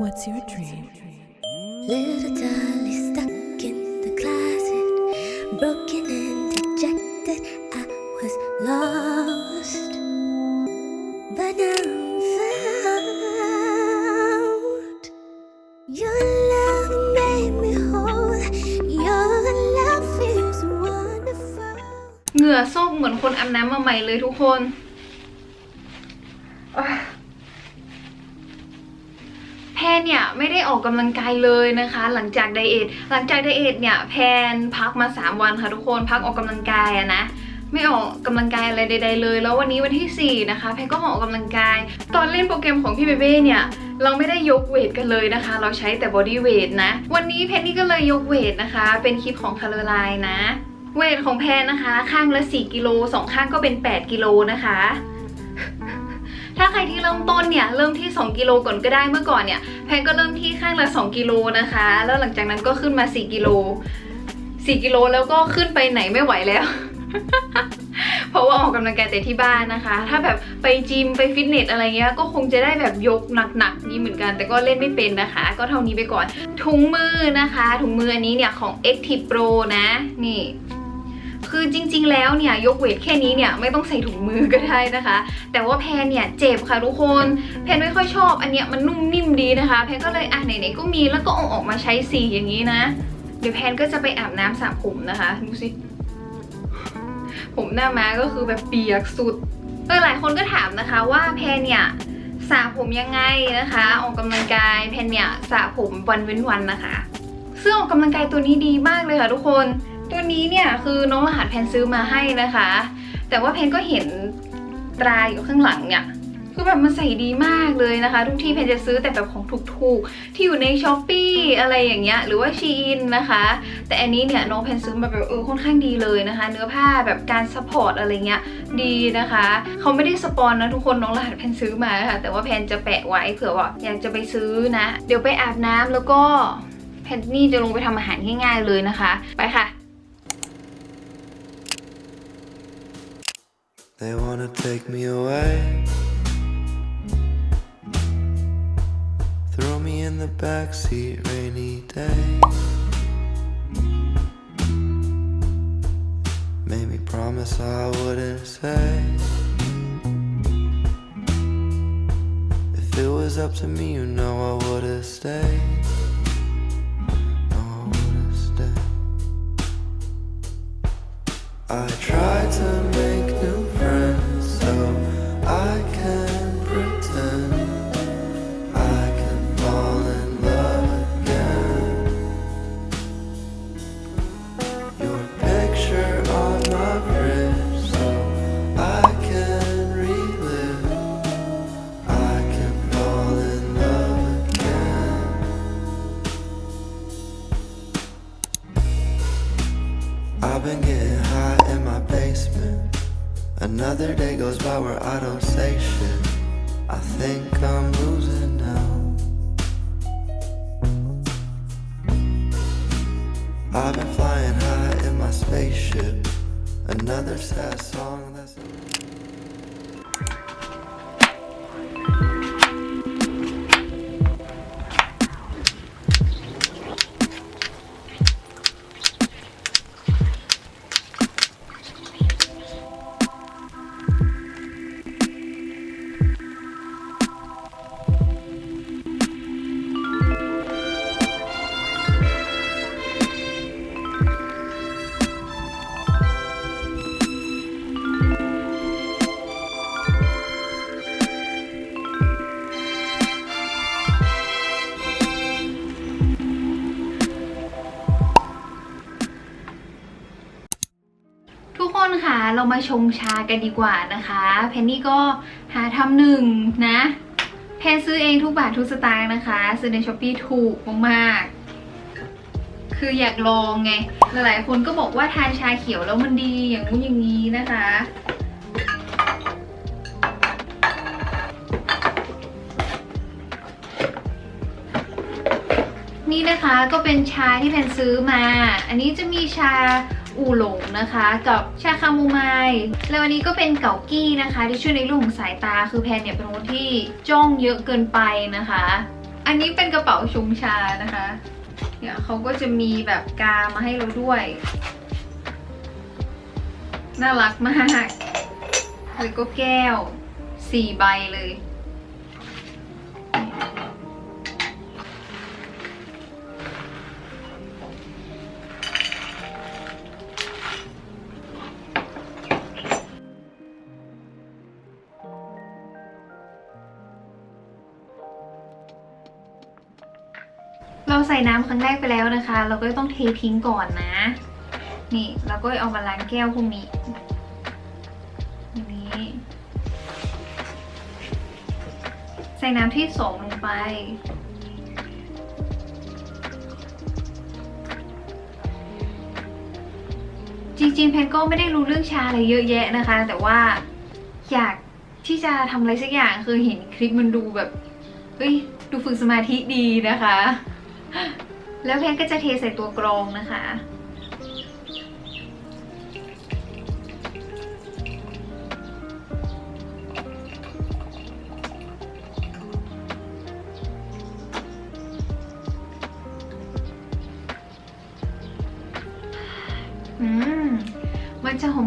What's your dream? Little dolly stuck in the closet, broken and dejected. I was lost, but now I'm found. Your love made me whole. Your love is wonderful. เหงื่อโซกเหมือนคนอาบน้ำมาใหม่เลยทุกคน ออกกำลังกายเลยนะคะ หลังจากไดเอทหลังจากไดเอทเนี่ยแพนพักมา 3 วันค่ะทุกคนพักออกกำลังกายอะนะไม่ออกกำลังกายอะไรใด ๆ เลย แล้ววันนี้วันที่ 4 นะคะแพนก็ออกกำลังกาย ตอนเล่นโปรแกรมของพี่เบเบ้เนี่ยเราไม่ได้ยกเวทกันเลยนะคะ เราใช้แต่บอดี้เวทนะ วันนี้แพนนี่ก็เลยยกเวทนะคะ เป็นคลิปของคาร์ไลน์นะ เวทของแพนนะคะ ข้างละ 4 กิโลสองข้างก็เป็น 8 กิโลนะคะ ถ้าใครที่เริ่มต้นเนี่ยเริ่มที่ 2 กิโลก่อนก็ได้เมื่อก่อนเนี่ยแพนก็เริ่มที่ข้างละ 2 กิโลนะคะ แล้วหลังจากนั้นก็ขึ้นมา 4 กิโล 4 กิโลแล้วก็ขึ้นไปไหนไม่ไหวแล้ว เพราะว่าออกกำลังกายแต่ที่บ้านนะคะ ถ้าแบบไปจิมไปฟิตเนสอะไรเงี้ยก็คงจะได้แบบยกหนักๆนี้เหมือนกัน แต่ก็เล่นไม่เป็นนะคะ ก็เท่านี้ไปก่อน ถุงมือนะคะ ถุงมืออันนี้เนี่ยของ Active Pro นะ นี่ คือจริง ๆ แล้วเนี่ยยกเวทแค่นี้เนี่ยไม่ต้องใส่ถุงมือก็ได้นะคะ แต่ว่าแพนเนี่ยเจ็บค่ะทุกคน แพนไม่ค่อยชอบอันเนี้ยมันนุ่มนิ่มดีนะคะ แพนก็เลยอะไหนๆก็มีแล้วก็เอาออกมาใช้สีอย่างนี้นะ เดี๋ยวแพนก็จะไปอาบน้ำสระผมนะคะดูสิผมหน้าม้าก็คือแบบเปียกสุดเออหลายคนก็ถามนะคะว่าแพนเนี่ยสระผมยังไงนะคะ ออกกำลังกายแพนเนี่ยสระผมวันเว้นวันนะคะซึ่งออกกำลังกายตัวนี้ดีมากเลยค่ะทุกคน ตัวนี้เนี่ยคือน้องรหัสแพนซื้อมาให้นะคะ แต่ว่าแพนก็เห็นตราอยู่ข้างหลังเนี่ยคือแบบมันใส่ดีมากเลยนะคะ ทุกที่แพนจะซื้อแต่แบบของถูกๆ ที่อยู่ในช้อปปีอะไรอย่างเงี้ยหรือว่าชีนนะคะ แต่อันนี้เนี่ยน้องแพนซื้อมาแบบเออค่อนข้างดีเลยนะคะ เนื้อผ้าแบบการซัพพอร์ตอะไรเงี้ยดีนะคะเขาไม่ได้สปอนนะทุกคนน้องรหัสแพนซื้อมาค่ะแต่ว่าแพนจะแปะไว้เผื่อว่าอยากจะไปซื้อนะ เดี๋ยวไปอาบน้ำแล้วก็แพนนี่จะลงไปทำอาหารง่ายๆเลยนะคะ ไปค่ะ They wanna take me away. Throw me in the backseat rainy day. Made me promise I wouldn't say. If it was up to me, you know I would've stayed. I tried to I've been getting high in my basement. Another day goes by where I don't say shit. I think I'm losing now. I've been flying high in my spaceship. Another sad song that's. เรามาชงชากันดีกว่านะคะ เพนนี่ก็หาทำหนึ่งนะ เพนซื้อเองทุกบาททุกสตางค์นะคะ ซื้อในช้อปปี้ถูกมากๆ คืออยากลองไง หลายๆคนก็บอกว่าทานชาเขียวแล้วมันดีอย่างนู้นอย่างนี้นะคะ นี่นะคะก็เป็นชาที่เพนซื้อมา อันนี้จะมีชา อูหลงนะคะ กับชาคาโมไมล์แล้วอันนี้ก็เป็นเก่ากี้นะคะ ที่ช่วยในเรื่องของสายตาคือแพนเนี่ยเป็นคนที่จ้องเยอะเกินไปนะคะ อันนี้เป็นกระเป๋าชงชานะคะเนี่ยเขาก็จะมีแบบกามาให้เราด้วย น่ารักมากแล้วก็แก้วสี่ใบเลย เราใส่น้ำครั้งแรกไปแล้วนะคะ เราก็ต้องเททิ้งก่อนนะ นี่เราก็เอามาล้างแก้วพวกนี้อย่างนี้ ใส่น้ำที่สองลงไปจริงๆเพนก็ไม่ได้รู้เรื่องชาอะไรเยอะแยะนะคะ แต่ว่าอยากที่จะทำอะไรสักอย่างคือเห็นคลิปมันดูแบบเฮ้ยดูฝึกสมาธิดีนะคะ แล้วเพนก็จะเทใส่ตัวกรองนะคะ อืม มันจะหอ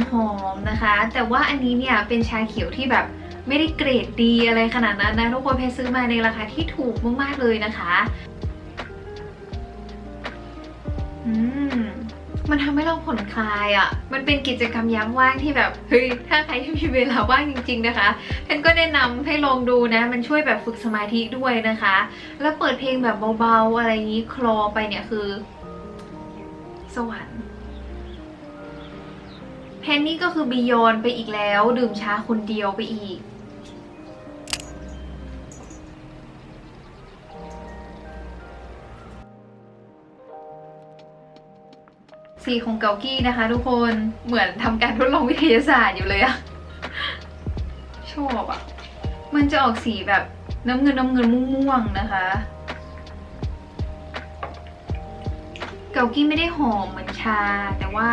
มๆนะคะ แต่ว่าอันนี้เนี่ยเป็นชาเขียวที่แบบไม่ได้เกรดดีอะไรขนาดนั้นนะทุกคนเพซื้อมาในราคาที่ถูกมากๆเลยนะคะ มันทำให้เราผ่อนคลายอะ่ะ มันเป็นกิจกรรมยามว่างที่แบบเฮ้ยถ้าใครที่มีเวลาว่างจริง ๆ นะคะเพนก็แนะนำให้ลองดูนะ มันช่วยแบบฝึกสมาธิด้วยนะคะ แล้วเปิดเพลงแบบเบาๆอะไรอย่างนี้คลอไปเนี่ยคือ สวรรค์เพนนี่ก็คือบียอนไปอีกแล้ว ดื่มชาคนเดียวไปอีก สีของเกากี้นะคะ ทุกคนเหมือนทำการทดลองวิทยาศาสตร์อยู่เลยอะชอบอะมันจะออกสีแบบน้ำเงินน้ำเงินม่วงๆนะคะ เกากี้ไม่ได้หอมเหมือนชา แต่ว่า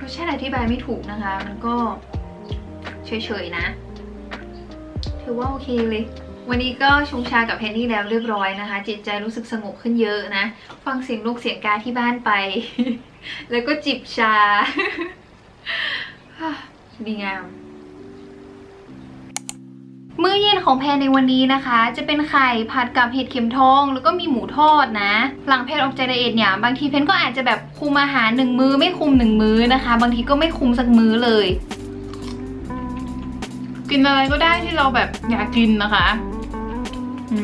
รสชาติอธิบายไม่ถูกนะคะ มันก็เฉยๆนะ ถือว่าโอเคเลย วันนี้ก็ชงชากับเพนนี่แล้วเรียบร้อยนะคะ จิตใจรู้สึกสงบขึ้นเยอะนะ ฟังเสียงลูกเสียงกาที่บ้านไป แล้วก็จิบชาดีงามมื้อเย็นของแพนในวันนี้นะคะ จะเป็นไข่ผัดกับเห็ดเข็มทอง แล้วก็มีหมูทอดนะ หลังแพนออกจไดเอทเนี่ยบางทีเพนก็อาจจะแบบคุมอาหารหนึ่งมื้อไม่คุมหนึ่งมื้อนะคะ บางทีก็ไม่คุมสักมื้อเลย กินอะไรก็ได้ที่เราแบบอยากกินนะคะ อื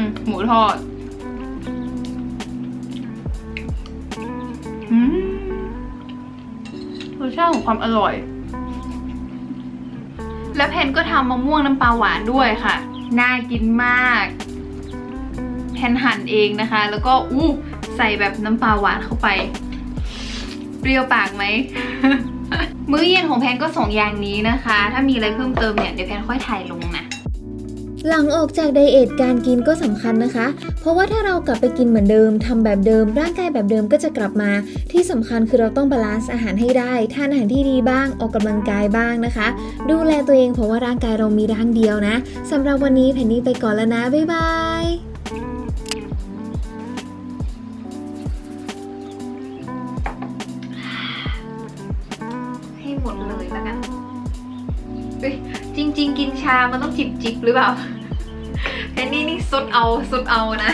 มหมูทอด อืมรสชาติของความอร่อย แล้วแพนก็ทำมะม่วงน้ำปลาหวานด้วยค่ะ น่ากินมากแพนหั่นเองนะคะ แล้วก็อู้ใส่แบบน้ำปลาหวานเข้าไป เปรี้ยวปากไหม มื้อเย็นของแพนก็สองอย่างนี้นะคะ ถ้ามีอะไรเพิ่มเติมเนี่ยเดี๋ยวแพนค่อยถ่ายลงนะ หลังออกจากไดเอทการกินก็สำคัญนะคะ เพราะว่าถ้าเรากลับไปกินเหมือนเดิมทำแบบเดิม ร่างกายแบบเดิมก็จะกลับมา ที่สำคัญคือเราต้องบาลานซ์อาหารให้ได้ทานอาหารที่ดีบ้าง ออกกำลังกายบ้างนะคะ ดูแลตัวเองเพราะว่าร่างกายเรามีร่างเดียวนะสำหรับวันนี้แผ่นนี้ไปก่อนแล้วนะ บ๊ายบายให้หมดเลยแล้วกัน จริง ๆ กินชา มันต้องจิบจิบหรือเปล่าแอนนี่นี่ซดเอาซดเอานะ